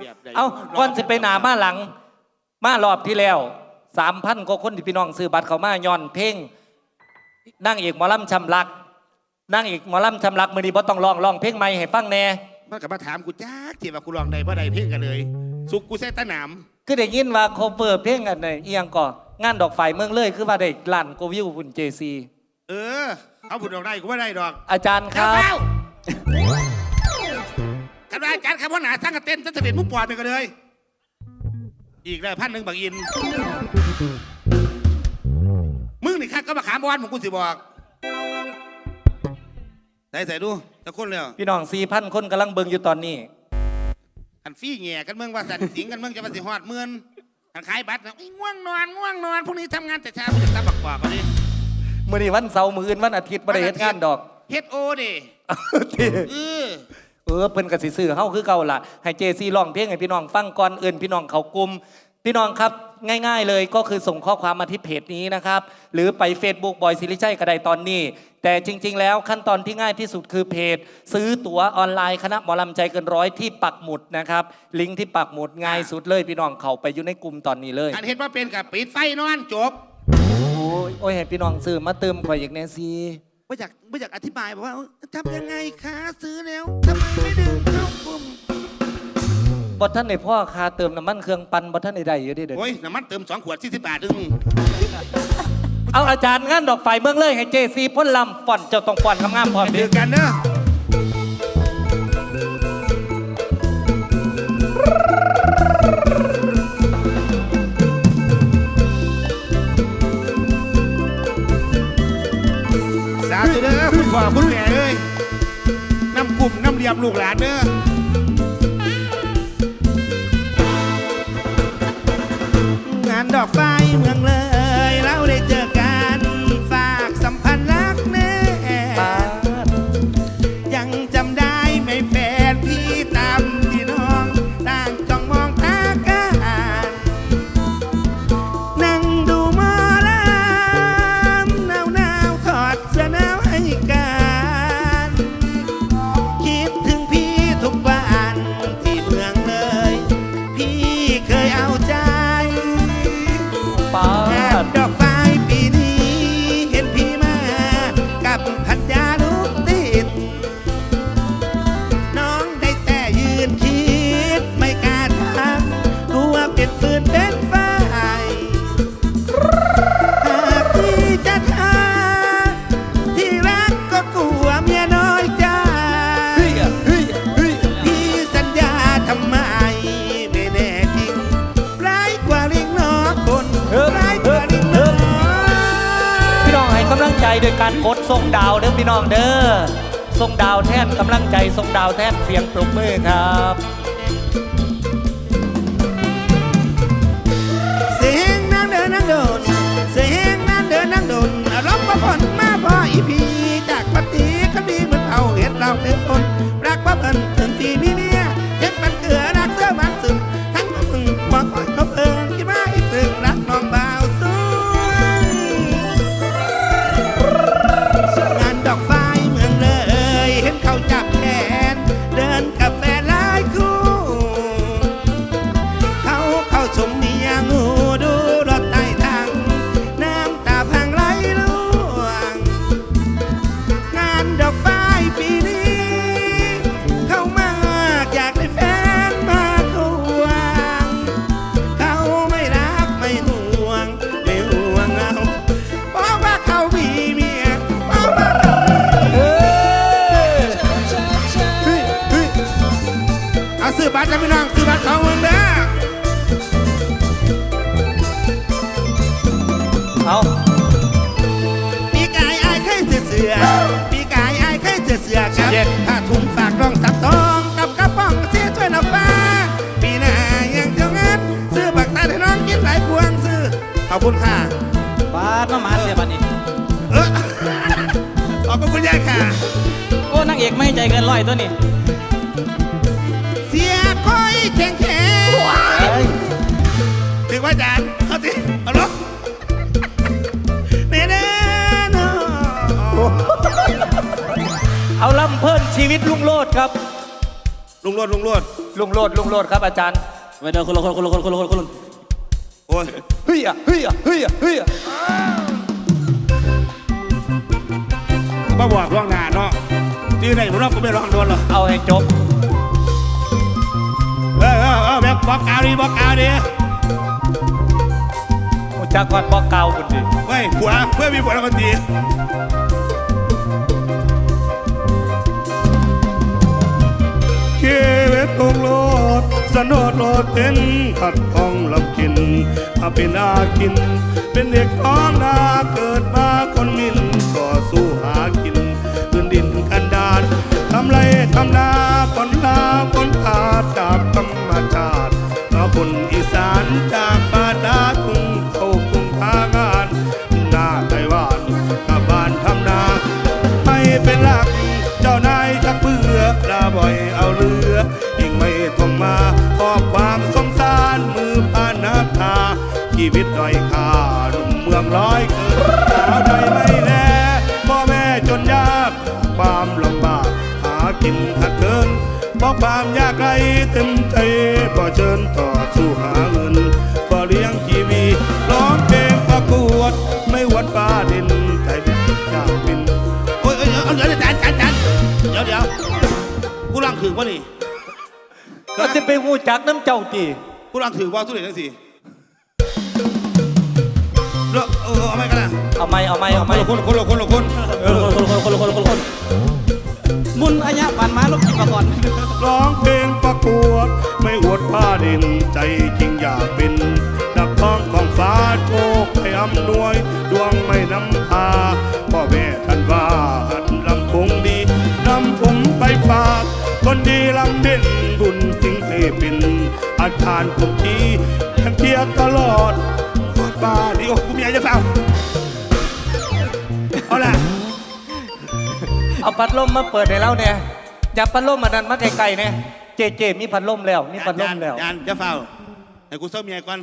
แบบใดเอาก่อนจะไปหนามาหลัง มารอบที่แล้วสามพันกว่าคนที่พี่น้องซื้อบัตรเขามาย้อนเพลงนั่งเอกหมอลำชำลักนั่งเอกหมอลำชำลักมือนี้บ่ต้องร้องร้องเพลงใหม่ให้ฟังแหน่มันกับมาถามกูจ้าที่ว่ากูลองใดบ่ใดเพ่งกันเลย สุกกูใส่ตะหนามคือได้ยินว่าโคเวอร์เพลงอันไหนเอียงก่องานดอกไฟเมืองเลยคือว่าได้ล้านกว่าวิวคุณเจซีเออ เอาผุดออกได้กูไม่ได้ดอก อาจารย์ครับเฝ้ากัน ว่าอาจารย์คำว่าหนาสร้างกระเต้นจะเสด็จมุกปอดไปกันเลย อีกแล้วพันหนึ่งบักอิน มึงนี่ข้าก็มาขามบอลผมกูสิบอกใส่ใส่ดูตะคนเลยพี่น้องสี่พันคนกำลังเบิ่งอยู่ตอนนี้อันฟี่แง่กันเมืองว่าสันสิงกันเมืองจะมาสิฮอดเมือนอันขายบัตรนะอุ๊ยง่วงนอนง่วงนอนพรุ่งนี้ทำงานแต่เช้าจะตาบักกว่าก็ดิมื่อนี้วันเสาร์มื้ออื่นวันอาทิตย์บ่ได้เฮ็ดงานดอกเฮ็ดโอดิเออ เออเพิ่นก็สิซื้อเฮาคือเก่าล่ะให้เจซีร้องเพลงให้พี่น้องฟังก่อนเอิ้นพี่น้องเขากลุ่มพี่น้องครับง่าย ๆ เลยก็คือส่งข้อความมาที่เพจนี้นะครับ หรือไป Facebook บอยซิริชัยก็ได้ตอนนี้ แต่จริง ๆ แล้วขั้นตอนที่ง่ายที่สุดคือเพจ ซื้อตั๋วออนไลน์คณะหมอลำใจเกินร้อยที่ปักหมุดนะครับ ลิงก์ที่ปักหมุดง่ายสุดเลย พี่น้องเขาไปอยู่ในกลุ่มตอนนี้เลยอันเห็นว่าเป็นกับปิดไฟนอนจบ โอ้ยโอ้ยให้พี่น้องซื้อมาเติมข่อยอีกแน่สิ ไม่อยากไม่อยากอธิบายบอกว่าเอ้าทำยังไงคะซื้อแล้วทำไมไม่ดึงเข้ากลุ่มบ่ท่านในพ่อคาเติมน้ำมันเครื่องปั่นบ่ท่านในใดอยู่เดิเด้อโอ้ยน้ำมันเติมสองขวดสี่สิบบาทดึงเอาอาจารย์งานดอกไฟเมืองเลยให้เจซีพ่นลำฟ่อนเจ้าต้องฟ่อนงามๆพร้อมเดืเด้อกันเนอะ รียมลูกหลานเด้องานดอกไฟเมืองเลยเราได้เจอ ให้วยการกดส่งดาวเด้อพี่น้องเด้อส่งดาวแทนกำลังใจส่งดาวแทนเสียงปรบมือครับ เสียงนั่งเดินนั่งโดนเสียงนั่งเดินนั่งโดนร้องมาผ่อนมาพออีพีจากปฏิคดีม ซื้อบัตรจ้ะพี่น้องซื้อบัตรของเมืองเด้อเอาปีกายอายเคยเสือเสือปีกายอายเคยเสือเสือครับถ้าถุงฝากรองสับทองกับกระป๋องเสียช่วยน้ำฟ้า ปีหน้ายังเที่ยวงานซื้อบักตาให้น้องกินหลายพวงซื้อขอบคุณค่ะปาดมาหมาเสียบัดนี้เออขอบคุณยายค่ะ โอ้นางเอกไม่ใจเกินร้อยตัวนี้ ว่าจานเอาสิเอาลงเน่เน่นะเอาลำเพิ่นชีวิตลุงโลดครับ ลุงโลดลุงโลดลุงโลดลุงโลดครับอาจารย์ไว้เด้อคนละคนคนละคนคนละคนคนละคนโอ้ยเฮียเฮียเฮียเฮียมาบอกล่วงหนาเนาะที่ไหนผมรอบก็ไม่ร้องโดนหรอกเอาให้จบ เออเออเออแบบบอกกล่าวดีบอกกล่าวดี จักวัดบอกเก่าคุณดิเฮ้ยผัวเพื่อมีผัวแล้วก็ตีชีวิตตกโลดสนดโลดเต้นขัดของลำกินถ้าเป็นอากิน เป็นเด็กท้องนาเกิดมาคนมินต่อสู้หากินพื้นดินกันดานทำไรทำนาฝนลา ลาบ่อยเอาเรือยิ่งไม่ต้องมาขอบความสงสารมือผ่านน้ำตาชีวิตด้อยค่าหนุ่มเมืองร้อยเกินสาวใจไม่แน่พ่อแม่จนยากความลำบากหากินหัดเกินเพราะความยากไรเต็มใจพอเชิญต่อสู้หาเงินพอเลี้ยงชีวีร้องเพลงประกวดไม่หวัดฟ้าดินใจเป็นอยากบินโอ้ยเอ้ยเอ้ยเดี๋ยวเดี๋ยว จานจานจานเดี๋ยวเดี๋ยวกูรังถือวะนี่ก็จะไปหูจักน้ำเจ้าตีกูรังถือว่าทุเรศทั้งสี่เออเออเอาไม่กันนะเอาไม่เอาไม่เอาคไม่นละคนคนละคนละคนเออคนละคนคนละคนคนละคนมุนอัญญะปันมาลูกกินมาก่อนร้องเพลงประกวด ไม่อวดผ้าดินใจจริงอยากเป็นนักท้องของฟ้าโชคให้อำนวย เป็นอาจารย์ผมทีแข่งเทียร์ตลอดกอดบ้าดีโอ้กูมีอะไรจะฟังเอาล่ะเอาพัดลมมาเปิดให้เราเนี่ยอย่าพัดลมมาดันมาไกลๆเนี่ยเจเจมีพัดลมแล้ว มีพัดลมแล้ว ยานจะเฝ้าให้กูเศร้าเมียก่อน